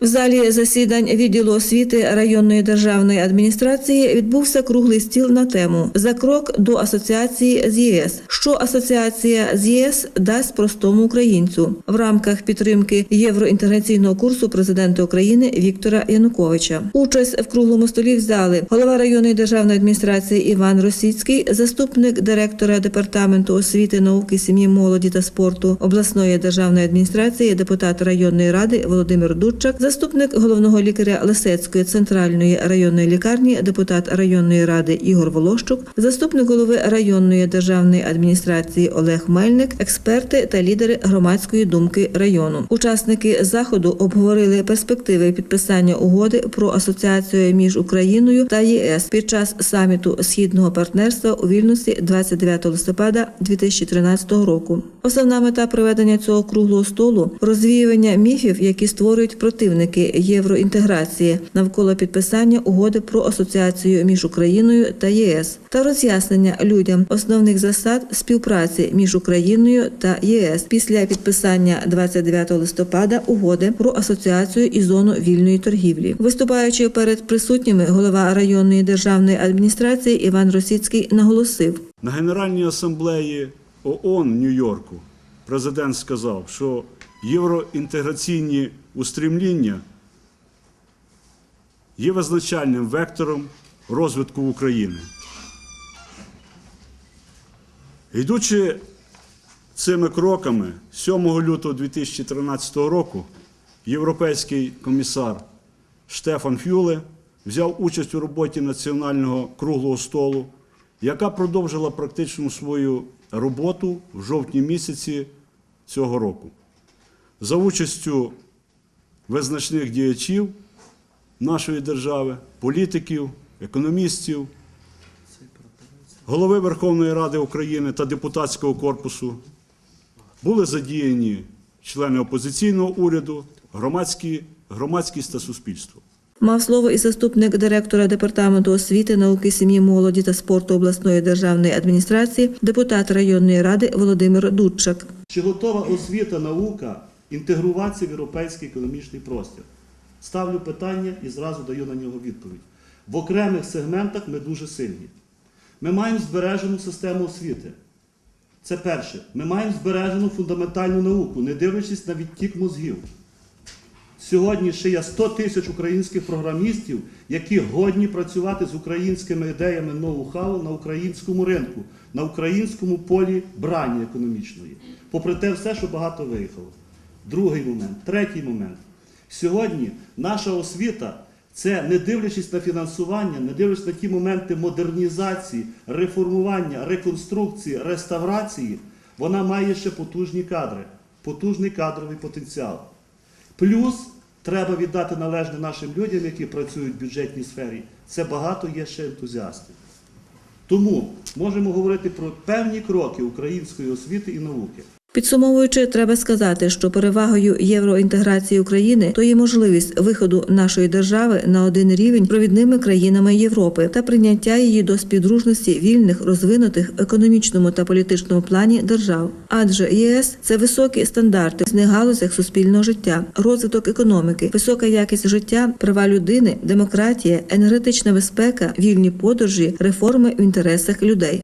В залі засідань відділу освіти районної державної адміністрації відбувся круглий стіл на тему за крок до асоціації з ЄС. Що асоціація з ЄС дасть простому українцю в рамках підтримки євроінтеграційного курсу президента України Віктора Януковича. Участь в круглому столі взяли голова районної державної адміністрації Іван Росіцький, заступник директора департаменту освіти, науки, сім'ї, молоді та спорту обласної державної адміністрації, депутат районної ради Володимир Дудчак, заступник головного лікаря Лисецької центральної районної лікарні, депутат районної ради Ігор Волощук, заступник голови районної державної адміністрації Олег Мельник, експерти та лідери громадської думки району. Учасники заходу обговорили перспективи підписання угоди про асоціацію між Україною та ЄС під час саміту східного партнерства у Вільнюсі 29 листопада 2013 року. Основна мета проведення цього круглого столу розвіювання міфів, які створюють противники євроінтеграції навколо підписання угоди про асоціацію між Україною та ЄС та роз'яснення людям основних засад співпраці між Україною та ЄС після підписання 29 листопада угоди про асоціацію і зону вільної торгівлі. Виступаючи перед присутніми, голова районної державної адміністрації Іван Росіцький наголосив. На Генеральній асамблеї ООН в Нью-Йорку президент сказав, що євроінтеграційні устремління є визначальним вектором розвитку України. Йдучи цими кроками, 7 лютого 2013 року європейський комісар Штефан Фюле взяв участь у роботі національного круглого столу, яка продовжила практичну свою роботу в жовтні місяці цього року. За участю визначних діячів нашої держави, політиків, економістів, голови Верховної Ради України та депутатського корпусу були задіяні члени опозиційного уряду, громадські, громадськість та суспільство. Мав слово і заступник директора департаменту освіти, науки, сім'ї, молоді та спорту обласної державної адміністрації, депутат районної ради Володимир Дудчак. Чи готова освіта, наука інтегруватися в європейський економічний простір? Ставлю питання і зразу даю на нього відповідь. В окремих сегментах ми дуже сильні. Ми маємо збережену систему освіти. Це перше. Ми маємо збережену фундаментальну науку, не дивлячись на відтік мозгів. Сьогодні ще є 100 тисяч українських програмістів, які годні працювати з українськими ідеями ноу-хау на українському ринку, на українському полі брані економічної. Попри те, все, що багато виїхало. Другий момент, третій момент. Сьогодні наша освіта це не дивлячись на фінансування, не дивлячись на ті моменти модернізації, реформування, реконструкції, реставрації, вона має ще потужні кадри, потужний кадровий потенціал. Плюс треба віддати належне нашим людям, які працюють в бюджетній сфері. Це багато є ще ентузіастів. Тому можемо говорити про певні кроки української освіти і науки. Підсумовуючи, треба сказати, що перевагою євроінтеграції України то є можливість виходу нашої держави на один рівень провідними країнами Європи та прийняття її до співдружності вільних, розвинутих в економічному та політичному плані держав. Адже ЄС це високі стандарти в галузях суспільного життя, розвиток економіки, висока якість життя, права людини, демократія, енергетична безпека, вільні подорожі, реформи в інтересах людей.